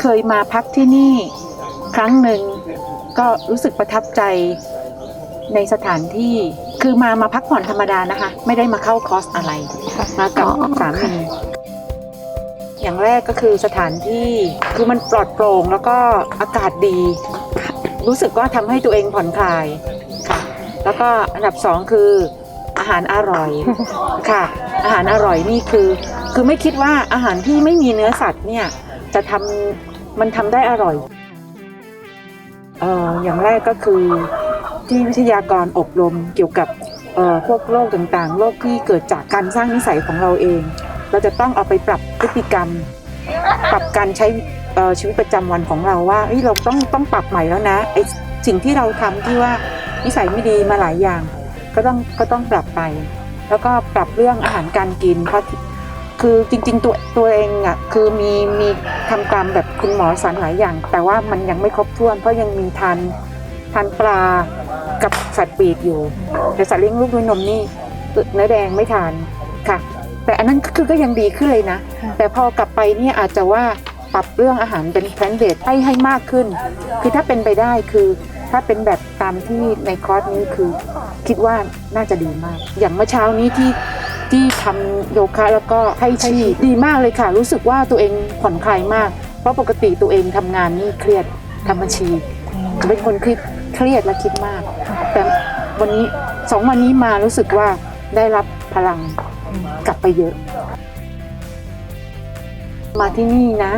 เคยมาพักที่นี่ครั้งหนึ่งก็รู้สึกประทับใจในสถานที่คือมามาพักผ่อนธรรมดานะคะ ไม่ได้มาเข้าคอร์สอะไร มากับอ๋อสามีอย่างแรกก็คือสถานที่คือมันปลอดโปร่งแล้วก็อากาศดี รู้สึกว่าทำให้ตัวเองผ่อนคลายค่ะแล้วก็อันดับสองคืออา หารอร่อยค่ะ อาหารอร่อยนี่คือ คือไม่คิดว่าอาหารที่ไม่มีเนื้อสัตว์เนี่ย จะทำมันทำได้อร่อยเอ่ออย่างแรกก็คือที่วิทยากรอบรมเกี่ยวกับเอ่อพวกโรคต่างๆโรคที่เกิดจากการสร้างนิสัยของเราเอง เราจะต้องเอาไปปรับพฤติกรรม ปรับการใช้เอ่อชีวิตประจำวันของเราว่าเฮ้ยเราต้องต้องปรับใหม่แล้วนะไอสิ่งที่เราทำที่ว่านิสัยไม่ดีมาหลายอย่าง ก็ต้องก็ต้องปรับไป แล้วก็ปรับเรื่องอาหารการกิน เพราะคือจริง ๆ ตัวตัวเองอะคือมีมีทำตามแบบคุณหมอสอนหลายอย่าง แต่ว่ามันยังไม่ครบถ้วน เพราะยังมีทานทานปลากับสัตว์ปีกอยู่ แต่สัตว์เลี้ยงลูกด้วยนมนี่เนื้อแดงไม่ทานค่ะ แต่อันนั้นก็คือก็ยังดีขึ้นเลยนะ แต่พอกลับไปเนี่ยอาจจะว่าปรับเรื่องอาหารเป็นแพลนเบสให้ให้มากขึ้น คือถ้าเป็นไปได้คือ ถ้าเป็นแบบตามที่ในคอร์สนี้คือ คิดว่าน่าจะดีมาก อย่างเมื่อเช้านี้ที่ที่ทำโยคะแล้วก็ให้ชีดีมากเลยค่ะ รู้สึกว่าตัวเองผ่อนคลายมาก เพราะปกติตัวเองทำงานนี่เครียดทำบัญชีเป็นคนครียดเครียดและคิดมาก แต่วันนี้สองวันนี้มารู้สึกว่าได้รับพลังกลับไปเยอะ มาที่นี่นะ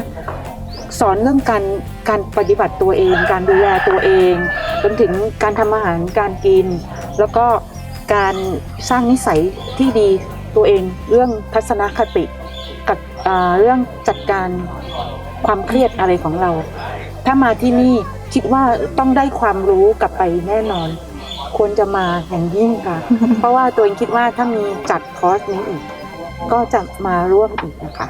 สอนเรื่องการการปฏิบัติตัวเอง การดูแลตัวเองจนถึงการทำอาหารการกิน แล้วก็การสร้างนิสัยที่ดีตัวเองเรื่องทัศนคติกับเรื่องจัดการความเครียดอะไรของเรา ถ้ามาที่นี่คิดว่าต้องได้ความรู้กลับไปแน่นอน ควรจะมาอย่างยิ่งค่ะ เพราะว่าตัวเองคิดว่าถ้ามีจัดคอร์สนี้อีก ก็จะมาร่วมอีกนะคะ